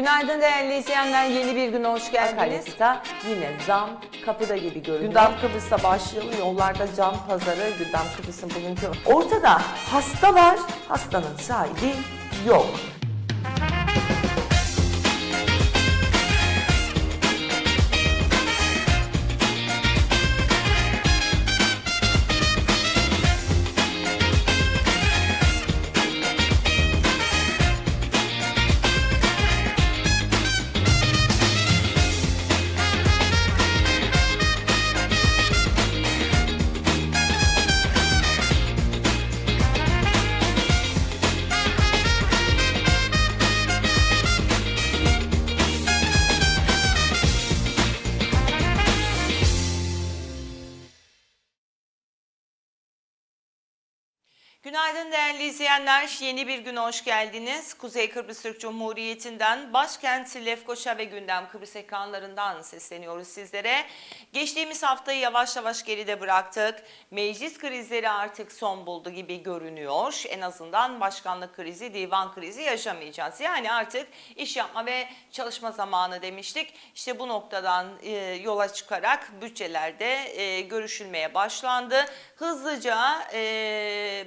Günaydın değerli izleyenler. Yeni bir güne hoş geldiniz. Akaryakıta yine zam kapıda gibi görünüyor. Gündem Kıbrıs'ta başlayalım. Yollarda cam pazarı, Gündem Kıbrıs'ın bugünkü... Ortada hasta var, hastanın sahibi yok. Değerli izleyenler. Yeni bir güne hoş geldiniz. Kuzey Kıbrıs Türk Cumhuriyeti'nden başkent Lefkoşa ve Gündem Kıbrıs ekranlarından sesleniyoruz sizlere. Geçtiğimiz haftayı yavaş yavaş geride bıraktık. Meclis krizleri artık son buldu gibi görünüyor. En azından başkanlık krizi, divan krizi yaşamayacağız. Yani artık iş yapma ve çalışma zamanı demiştik. İşte bu noktadan e, yola çıkarak bütçelerde e, görüşülmeye başlandı. Hızlıca e,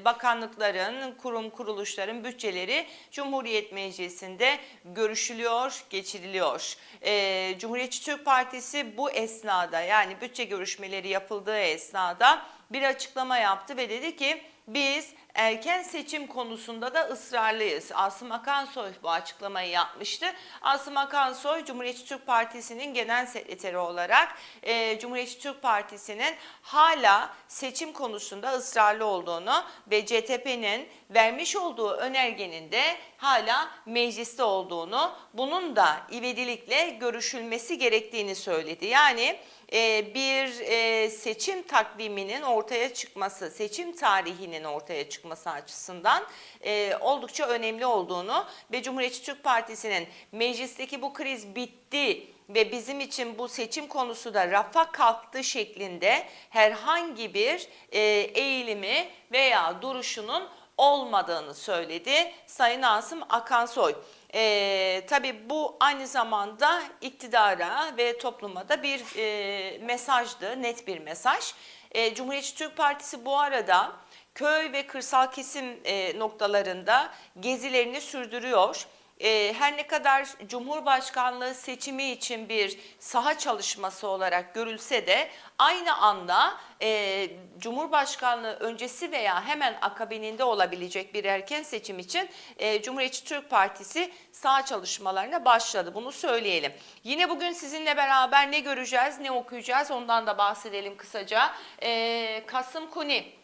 bakanlıkların, kurum kuruluşların bütçeleri Cumhuriyet Meclisi'nde görüşülüyor, geçiriliyor. E, Cumhuriyetçi Türk Partisi bu esnada yani bütçe görüşmeleri yapıldığı esnada bir açıklama yaptı ve dedi ki biz erken seçim konusunda da ısrarlıyız. Asım Akansoy bu açıklamayı yapmıştı. Asım Akansoy Cumhuriyetçi Türk Partisi'nin genel sekreteri olarak e, Cumhuriyetçi Türk Partisi'nin hala seçim konusunda ısrarlı olduğunu ve CTP'nin vermiş olduğu önergenin de hala mecliste olduğunu, bunun da ivedilikle görüşülmesi gerektiğini söyledi. Yani e, bir e, seçim takviminin ortaya çıkması, seçim tarihinin ortaya çıkması açısından e, oldukça önemli olduğunu ve Cumhuriyetçi Türk Partisi'nin meclisteki bu kriz bitti ve bizim için bu seçim konusu da rafa kalktı şeklinde herhangi bir e, eğilimi veya duruşunun olmadığını söyledi Sayın Asım Akansoy. Ee, tabii bu aynı zamanda iktidara ve topluma da bir e, mesajdı, net bir mesaj. E, Cumhuriyetçi Türk Partisi bu arada köy ve kırsal kesim e, noktalarında gezilerini sürdürüyor. E, her ne kadar Cumhurbaşkanlığı seçimi için bir saha çalışması olarak görülse de aynı anda e, Cumhurbaşkanlığı öncesi veya hemen akabininde olabilecek bir erken seçim için e, Cumhuriyetçi Türk Partisi saha çalışmalarına başladı. Bunu söyleyelim. Yine bugün sizinle beraber ne göreceğiz, ne okuyacağız ondan da bahsedelim kısaca. E, Kasım Kuni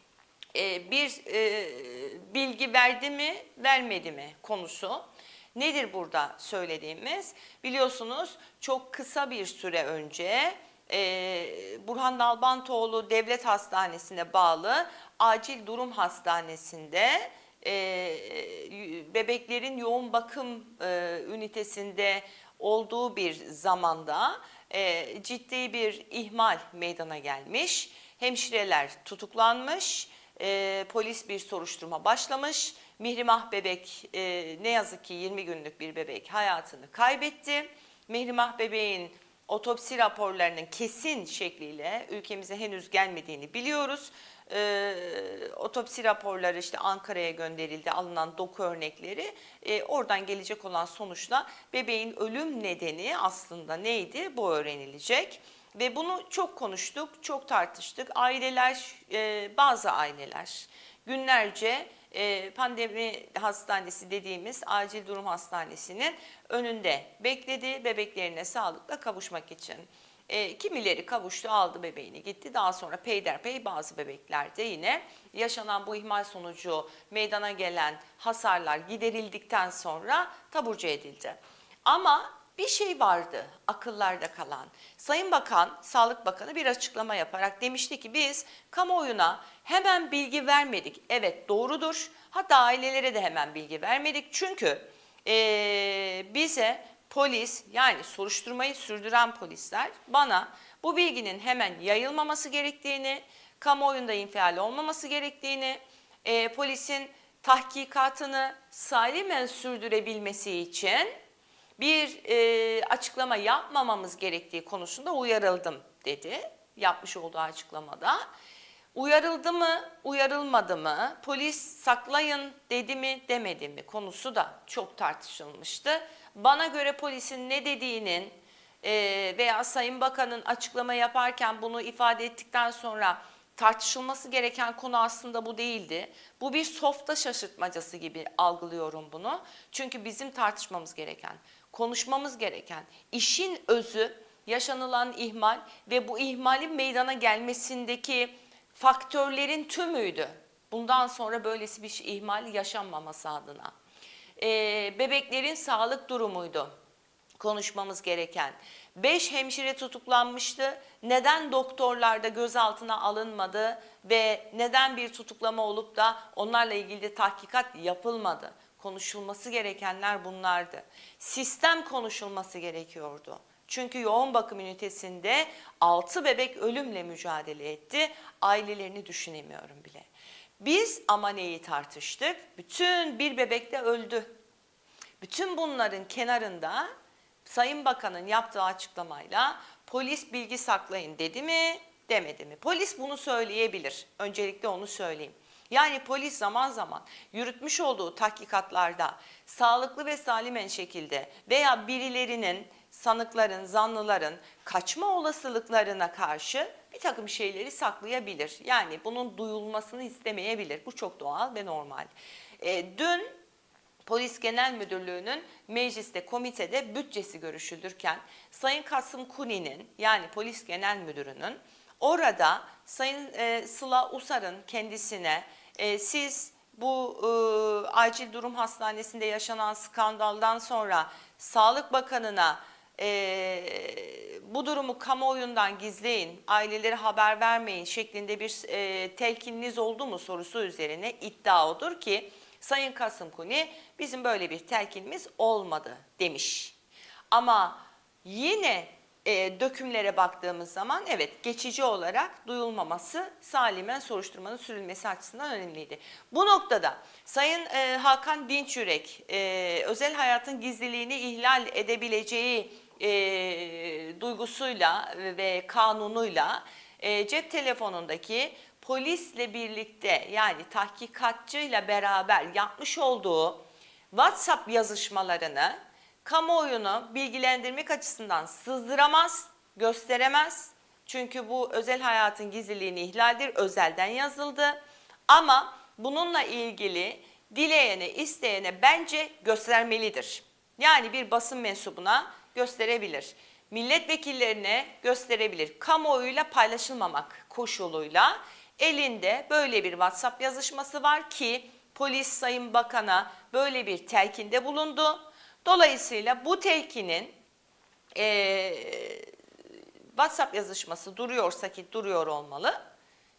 e, bir e, bilgi verdi mi, vermedi mi konusu. Nedir burada söylediğimiz? Biliyorsunuz çok kısa bir süre önce e, Burhan Nalbantoğlu Devlet Hastanesi'ne bağlı acil durum hastanesinde e, bebeklerin yoğun bakım e, ünitesinde olduğu bir zamanda e, ciddi bir ihmal meydana gelmiş. Hemşireler tutuklanmış, e, polis bir soruşturma başlamış. Mihrimah bebek e, ne yazık ki 20 günlük bir bebek hayatını kaybetti. Mihrimah bebeğin otopsi raporlarının kesin şekliyle ülkemize henüz gelmediğini biliyoruz. Ee, otopsi raporları işte Ankara'ya gönderildi alınan doku örnekleri Ee, oradan gelecek olan sonuçla bebeğin ölüm nedeni aslında neydi bu öğrenilecek. Ve bunu çok konuştuk, çok tartıştık. Aileler, e, bazı aileler günlerce e, pandemi hastanesi dediğimiz acil durum hastanesinin önünde bekledi bebeklerine sağlıkla kavuşmak için. E, kimileri kavuştu aldı bebeğini gitti daha sonra peyderpey bazı bebeklerde yine yaşanan bu ihmal sonucu meydana gelen hasarlar giderildikten sonra taburcu edildi. Ama bir şey vardı akıllarda kalan. Sayın Bakan, Sağlık Bakanı bir açıklama yaparak demişti ki biz kamuoyuna hemen bilgi vermedik. Evet doğrudur. Hatta ailelere de hemen bilgi vermedik. Çünkü eee, bize polis yani soruşturmayı sürdüren polisler bana bu bilginin hemen yayılmaması gerektiğini, kamuoyunda infial olmaması gerektiğini, eee, polisin tahkikatını salimen sürdürebilmesi için bir e, açıklama yapmamamız gerektiği konusunda uyarıldım dedi yapmış olduğu açıklamada. Uyarıldı mı, uyarılmadı mı, polis saklayın dedi mi, demedi mi konusu da çok tartışılmıştı. Bana göre polisin ne dediğinin e, veya Sayın Bakan'ın açıklama yaparken bunu ifade ettikten sonra tartışılması gereken konu aslında bu değildi. Bu bir softa şaşırtmacası gibi algılıyorum bunu. Çünkü bizim tartışmamız gereken, konuşmamız gereken işin özü yaşanılan ihmal ve bu ihmalin meydana gelmesindeki faktörlerin tümüydü. Bundan sonra böylesi bir şey- ihmal yaşanmaması adına. Ee, bebeklerin sağlık durumuydu konuşmamız gereken. 5 hemşire tutuklanmıştı. Neden doktorlar da gözaltına alınmadı ve neden bir tutuklama olup da onlarla ilgili de tahkikat yapılmadı? Konuşulması gerekenler bunlardı. Sistem konuşulması gerekiyordu. Çünkü yoğun bakım ünitesinde 6 bebek ölümle mücadele etti. Ailelerini düşünemiyorum bile. Biz ama neyi tartıştık? Bütün bir bebek de öldü. Bütün bunların kenarında Sayın Bakan'ın yaptığı açıklamayla polis bilgi saklayın dedi mi demedi mi? Polis bunu söyleyebilir. Öncelikle onu söyleyeyim. Yani polis zaman zaman yürütmüş olduğu tahkikatlarda sağlıklı ve salimen şekilde veya birilerinin sanıkların, zanlıların kaçma olasılıklarına karşı bir takım şeyleri saklayabilir. Yani bunun duyulmasını istemeyebilir. Bu çok doğal ve normal. E, dün Polis Genel Müdürlüğü'nün mecliste, komitede bütçesi görüşülürken Sayın Kasım Kuni'nin yani Polis Genel Müdürü'nün orada Sayın e, Sıla Usar'ın kendisine e, siz bu e, acil durum hastanesinde yaşanan skandaldan sonra Sağlık Bakanı'na e, bu durumu kamuoyundan gizleyin, ailelere haber vermeyin şeklinde bir e, telkininiz oldu mu sorusu üzerine iddia odur ki Sayın Kasım Kuni bizim böyle bir telkinimiz olmadı demiş. Ama yine e, dökümlere baktığımız zaman evet geçici olarak duyulmaması salimen soruşturmanın sürülmesi açısından önemliydi. Bu noktada Sayın e, Hakan Dinçürek e, özel hayatın gizliliğini ihlal edebileceği e, duygusuyla ve kanunuyla e, cep telefonundaki polisle birlikte yani tahkikatçıyla beraber yapmış olduğu WhatsApp yazışmalarını kamuoyunu bilgilendirmek açısından sızdıramaz, gösteremez. Çünkü bu özel hayatın gizliliğini ihlaldir, özelden yazıldı. Ama bununla ilgili dileyene, isteyene bence göstermelidir. Yani bir basın mensubuna gösterebilir. Milletvekillerine gösterebilir. Kamuoyuyla paylaşılmamak koşuluyla elinde böyle bir WhatsApp yazışması var ki polis Sayın Bakan'a böyle bir telkinde bulundu. Dolayısıyla bu telkinin eee, WhatsApp yazışması duruyorsa ki duruyor olmalı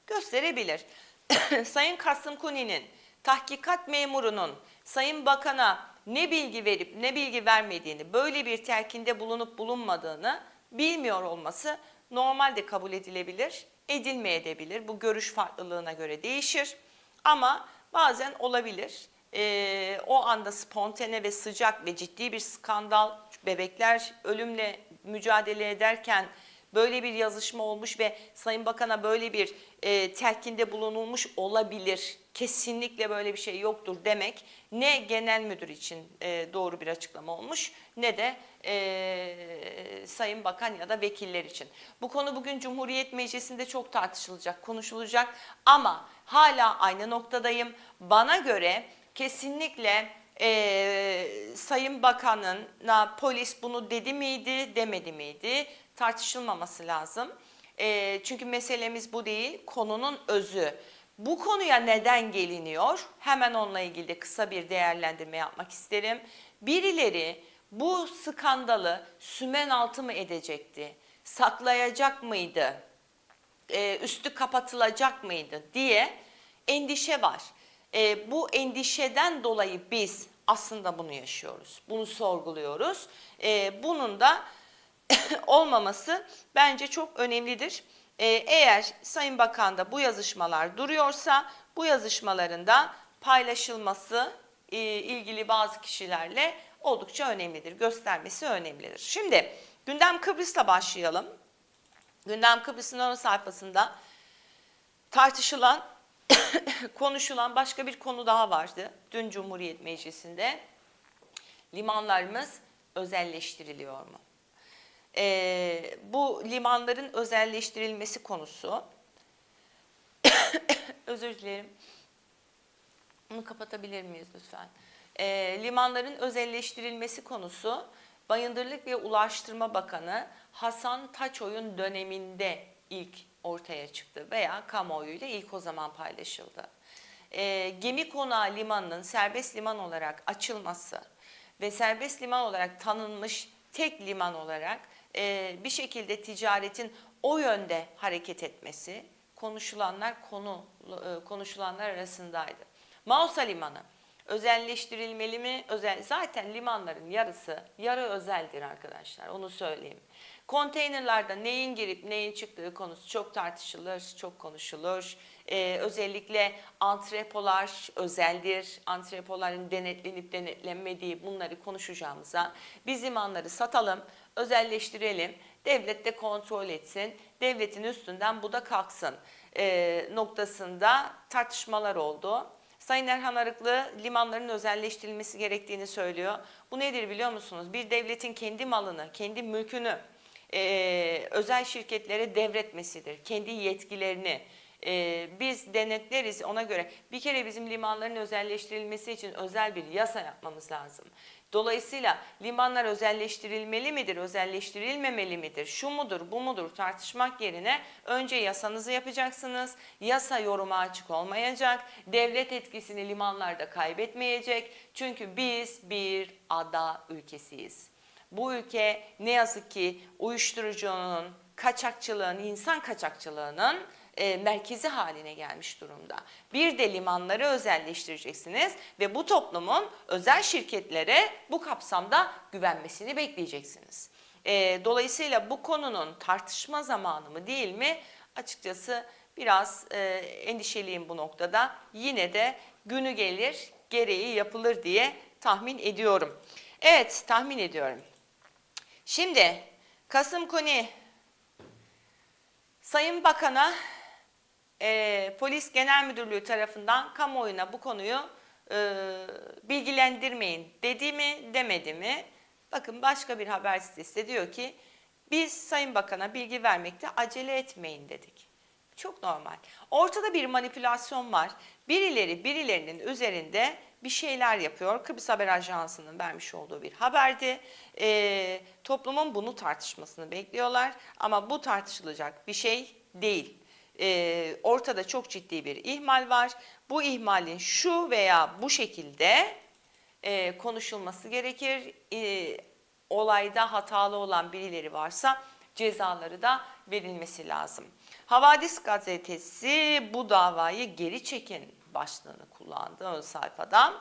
gösterebilir. Sayın Kasım Kuni'nin tahkikat memurunun Sayın Bakan'a ne bilgi verip ne bilgi vermediğini, böyle bir telkinde bulunup bulunmadığını bilmiyor olması normalde kabul edilebilir, edilmeyebilir. Bu görüş farklılığına göre değişir ama bazen olabilir. E, o anda spontane ve sıcak ve ciddi bir skandal bebekler ölümle mücadele ederken böyle bir yazışma olmuş ve Sayın Bakan'a böyle bir e, telkinde bulunulmuş olabilir. Kesinlikle böyle bir şey yoktur demek ne genel müdür için e, doğru bir açıklama olmuş ne de e, Sayın Bakan ya da vekiller için. Bu konu bugün Cumhuriyet Meclisi'nde çok tartışılacak, konuşulacak ama hala aynı noktadayım. Bana göre kesinlikle e, Sayın Bakan'ına polis bunu dedi miydi, demedi miydi tartışılmaması lazım. E, çünkü meselemiz bu değil, konunun özü. Bu konuya neden geliniyor? Hemen onunla ilgili de kısa bir değerlendirme yapmak isterim. Birileri bu skandalı sümen altı mı edecekti? Saklayacak mıydı? üstü kapatılacak mıydı diye endişe var. E, bu endişeden dolayı biz aslında bunu yaşıyoruz. Bunu sorguluyoruz. E, bunun da olmaması bence çok önemlidir. E, eğer Sayın Bakan'da bu yazışmalar duruyorsa bu yazışmaların da paylaşılması e, ilgili bazı kişilerle oldukça önemlidir. Göstermesi önemlidir. Şimdi gündem Kıbrıs'la başlayalım. Gündem Kıbrıs'ın ön sayfasında tartışılan, konuşulan başka bir konu daha vardı. Dün Cumhuriyet Meclisi'nde limanlarımız özelleştiriliyor mu? Ee, bu limanların özelleştirilmesi konusu, özür dilerim, bunu kapatabilir miyiz lütfen? Ee, limanların özelleştirilmesi konusu Bayındırlık ve Ulaştırma Bakanı Hasan Taçoy'un döneminde ilk ortaya çıktı veya kamuoyuyla ilk o zaman paylaşıldı. Ee, gemi konağı limanının serbest liman olarak açılması ve serbest liman olarak tanınmış tek liman olarak e, bir şekilde ticaretin o yönde hareket etmesi konuşulanlar konu e, konuşulanlar arasındaydı. Mausa Limanı özelleştirilmeli mi? Özel zaten limanların yarısı yarı özeldir arkadaşlar. Onu söyleyeyim. Konteynerlarda neyin girip neyin çıktığı konusu çok tartışılır, çok konuşulur. Ee, özellikle antrepolar özeldir. Antrepoların denetlenip denetlenmediği bunları konuşacağımıza biz limanları satalım, özelleştirelim. Devlet de kontrol etsin. Devletin üstünden bu da kalksın ee, noktasında tartışmalar oldu. Sayın Erhan Arıklı limanların özelleştirilmesi gerektiğini söylüyor. Bu nedir biliyor musunuz? Bir devletin kendi malını, kendi mülkünü e, özel şirketlere devretmesidir. Kendi yetkilerini. E, biz denetleriz ona göre. Bir kere bizim limanların özelleştirilmesi için özel bir yasa yapmamız lazım. Dolayısıyla limanlar özelleştirilmeli midir, özelleştirilmemeli midir, şu mudur, bu mudur tartışmak yerine önce yasanızı yapacaksınız. Yasa yoruma açık olmayacak. Devlet etkisini limanlarda kaybetmeyecek. Çünkü biz bir ada ülkesiyiz. Bu ülke ne yazık ki uyuşturucunun, kaçakçılığın, insan kaçakçılığının e, merkezi haline gelmiş durumda. Bir de limanları özelleştireceksiniz ve bu toplumun özel şirketlere bu kapsamda güvenmesini bekleyeceksiniz. E, dolayısıyla bu konunun tartışma zamanı mı değil mi? Açıkçası biraz e, endişeliyim bu noktada. Yine de günü gelir, gereği yapılır diye tahmin ediyorum. Evet, tahmin ediyorum. Şimdi Kasım Koni Sayın Bakan'a e, Polis Genel Müdürlüğü tarafından kamuoyuna bu konuyu e, bilgilendirmeyin dedi mi demedi mi? Bakın başka bir haber sitesi de diyor ki biz Sayın Bakan'a bilgi vermekte acele etmeyin dedik. Çok normal. Ortada bir manipülasyon var. Birileri birilerinin üzerinde bir şeyler yapıyor. Kıbrıs Haber Ajansı'nın vermiş olduğu bir haberdi. Ee, toplumun bunu tartışmasını bekliyorlar ama bu tartışılacak bir şey değil. Ee, ortada çok ciddi bir ihmal var. Bu ihmalin şu veya bu şekilde e, konuşulması gerekir. E, olayda hatalı olan birileri varsa cezaları da verilmesi lazım. Havadis gazetesi bu davayı geri çekin başlığını kullandı ön sayfada.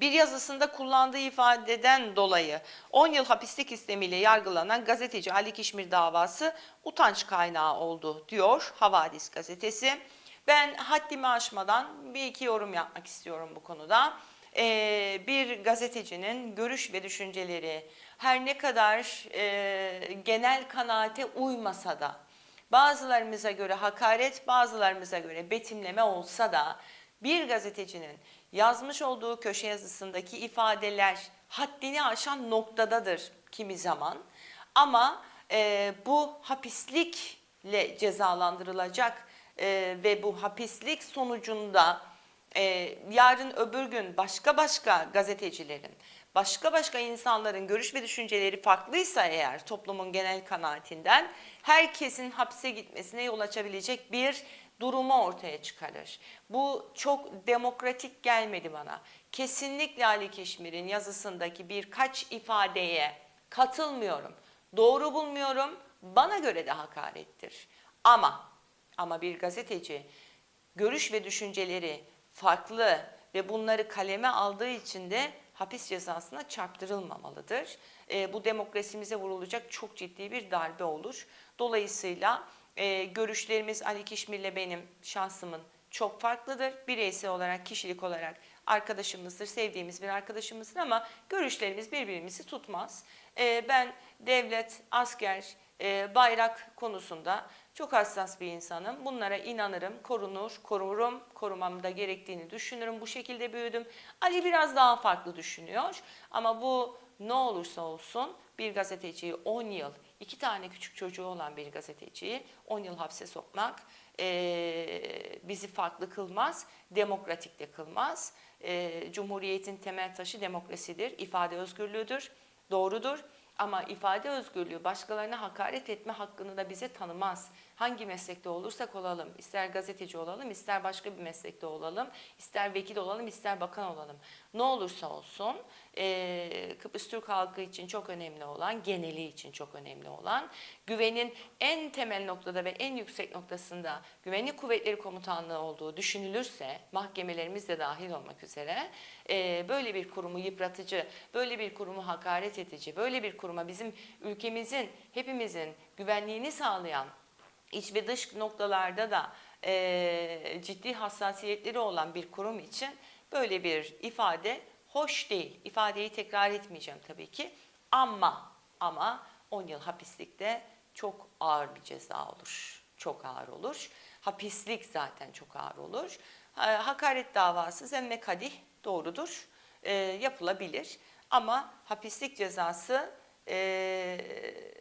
Bir yazısında kullandığı ifadeden dolayı 10 yıl hapislik istemiyle yargılanan gazeteci Ali Kişmir davası utanç kaynağı oldu diyor Havadis gazetesi. Ben haddimi aşmadan bir iki yorum yapmak istiyorum bu konuda. Ee, bir gazetecinin görüş ve düşünceleri her ne kadar e, genel kanaate uymasa da bazılarımıza göre hakaret, bazılarımıza göre betimleme olsa da bir gazetecinin yazmış olduğu köşe yazısındaki ifadeler haddini aşan noktadadır kimi zaman. Ama e, bu hapislikle cezalandırılacak e, ve bu hapislik sonucunda e, yarın öbür gün başka başka gazetecilerin, başka başka insanların görüş ve düşünceleri farklıysa eğer toplumun genel kanaatinden herkesin hapse gitmesine yol açabilecek bir durumu ortaya çıkarır. Bu çok demokratik gelmedi bana. Kesinlikle Ali Keşmir'in yazısındaki birkaç ifadeye katılmıyorum. Doğru bulmuyorum. Bana göre de hakarettir. Ama ama bir gazeteci görüş ve düşünceleri farklı ve bunları kaleme aldığı için de hapis cezasına çarptırılmamalıdır. E, bu demokrasimize vurulacak çok ciddi bir darbe olur. Dolayısıyla e, görüşlerimiz Ali Kişmir'le benim şahsımın çok farklıdır. Bireysel olarak, kişilik olarak arkadaşımızdır, sevdiğimiz bir arkadaşımızdır ama görüşlerimiz birbirimizi tutmaz. E, ben devlet, asker, e, bayrak konusunda çok hassas bir insanım. Bunlara inanırım, korunur, korurum, korumam da gerektiğini düşünürüm. Bu şekilde büyüdüm. Ali biraz daha farklı düşünüyor ama bu ne olursa olsun bir gazeteciyi 10 yıl, iki tane küçük çocuğu olan bir gazeteciyi 10 yıl hapse sokmak eee, bizi farklı kılmaz, demokratik de kılmaz. Eee, Cumhuriyetin temel taşı demokrasidir, ifade özgürlüğüdür, doğrudur. Ama ifade özgürlüğü başkalarına hakaret etme hakkını da bize tanımaz. Hangi meslekte olursak olalım, ister gazeteci olalım, ister başka bir meslekte olalım, ister vekil olalım, ister bakan olalım. Ne olursa olsun eee, Kıbrıs Türk halkı için çok önemli olan, geneli için çok önemli olan, güvenin en temel noktada ve en yüksek noktasında Güvenlik Kuvvetleri Komutanlığı olduğu düşünülürse, mahkemelerimiz de dahil olmak üzere, eee, böyle bir kurumu yıpratıcı, böyle bir kurumu hakaret edici, böyle bir kuruma bizim ülkemizin, hepimizin güvenliğini sağlayan iç ve dış noktalarda da eee, ciddi hassasiyetleri olan bir kurum için böyle bir ifade hoş değil. İfadeyi tekrar etmeyeceğim tabii ki ama ama 10 yıl hapislikte çok ağır bir ceza olur. Çok ağır olur. Hapislik zaten çok ağır olur. Ha- Hakaret davası zemme kadih doğrudur. Eee, yapılabilir. Ama hapislik cezası eee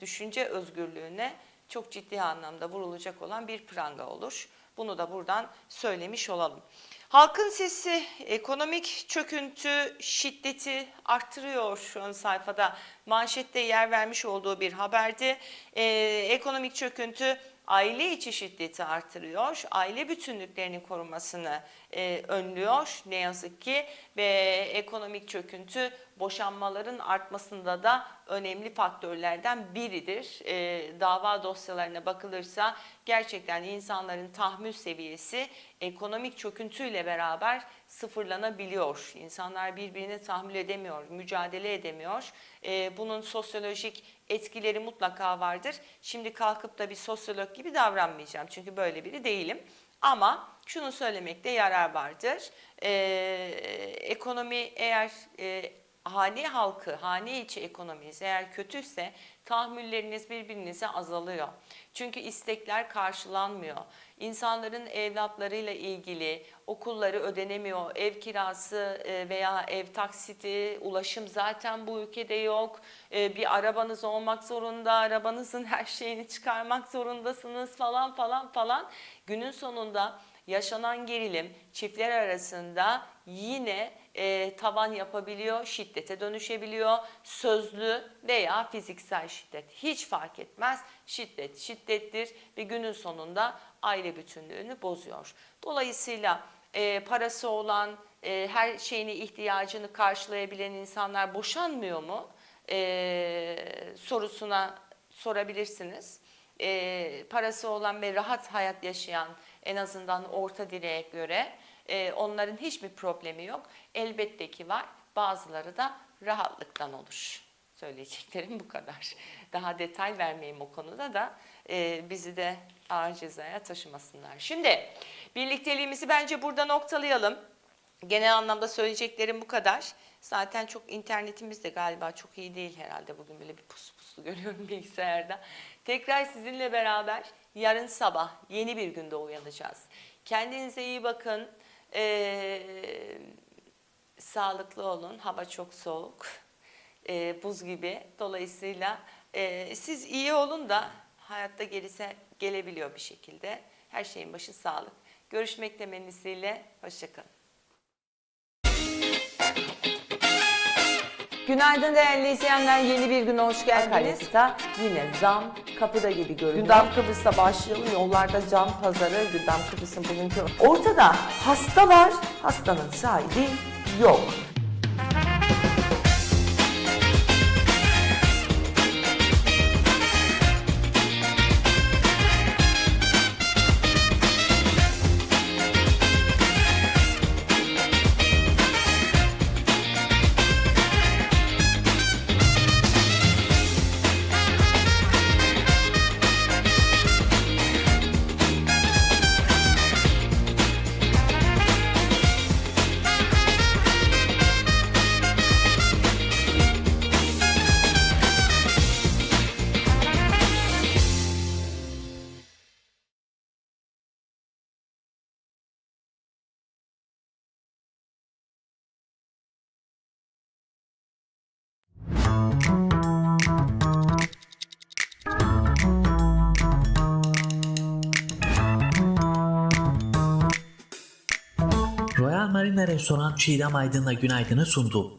düşünce özgürlüğüne çok ciddi anlamda vurulacak olan bir pranga olur. Bunu da buradan söylemiş olalım. Halkın sesi ekonomik çöküntü şiddeti arttırıyor şu ön sayfada. Manşette yer vermiş olduğu bir haberdi. Ee, ekonomik çöküntü aile içi şiddeti artırıyor. Aile bütünlüklerinin korunmasını e, önlüyor ne yazık ki ve ekonomik çöküntü boşanmaların artmasında da önemli faktörlerden biridir. E, dava dosyalarına bakılırsa gerçekten insanların tahammül seviyesi ekonomik çöküntüyle beraber sıfırlanabiliyor. İnsanlar birbirini tahammül edemiyor, mücadele edemiyor. E, bunun sosyolojik etkileri mutlaka vardır. Şimdi kalkıp da bir sosyolog gibi davranmayacağım çünkü böyle biri değilim. Ama şunu söylemekte yarar vardır. Ee, ekonomi eğer e, hane halkı, hane içi ekonominiz eğer kötüyse tahammülleriniz birbirinize azalıyor. Çünkü istekler karşılanmıyor. İnsanların evlatlarıyla ilgili okulları ödenemiyor, ev kirası e, veya ev taksiti, ulaşım zaten bu ülkede yok. E, Bir arabanız olmak zorunda, arabanızın her şeyini çıkarmak zorundasınız falan falan falan. Günün sonunda yaşanan gerilim çiftler arasında yine e, tavan yapabiliyor, şiddete dönüşebiliyor. Sözlü veya fiziksel şiddet hiç fark etmez. Şiddet şiddettir ve günün sonunda aile bütünlüğünü bozuyor. Dolayısıyla e, parası olan, e, her şeyini ihtiyacını karşılayabilen insanlar boşanmıyor mu? E, sorusuna sorabilirsiniz. E, parası olan ve rahat hayat yaşayan en azından orta direğe göre e, onların hiçbir problemi yok. Elbette ki var. Bazıları da rahatlıktan olur. Söyleyeceklerim bu kadar. Daha detay vermeyeyim o konuda da e, bizi de ağır cezaya taşımasınlar. Şimdi birlikteliğimizi bence burada noktalayalım. Genel anlamda söyleyeceklerim bu kadar. Zaten çok internetimiz de galiba çok iyi değil herhalde. Bugün böyle bir pus puslu görüyorum bilgisayarda. Tekrar sizinle beraber yarın sabah yeni bir günde uyanacağız. Kendinize iyi bakın. Ee, sağlıklı olun. Hava çok soğuk. Ee, buz gibi. Dolayısıyla e, siz iyi olun da hayatta gerisi gelebiliyor bir şekilde. Her şeyin başı sağlık. Görüşmek temennisiyle. Hoşçakalın. Günaydın değerli izleyenler. Yeni bir güne hoş geldiniz. Akaryakıta yine zam kapıda gibi görünüyor. Gündem Kıbrıs'ta başlayalım. Yollarda cam pazarı, Gündem Kıbrıs'ın bugünkü... Ortada hasta var, hastanın sahibi yok. Royal Marina Restoran Çiğdem Aydın'la günaydını sundu.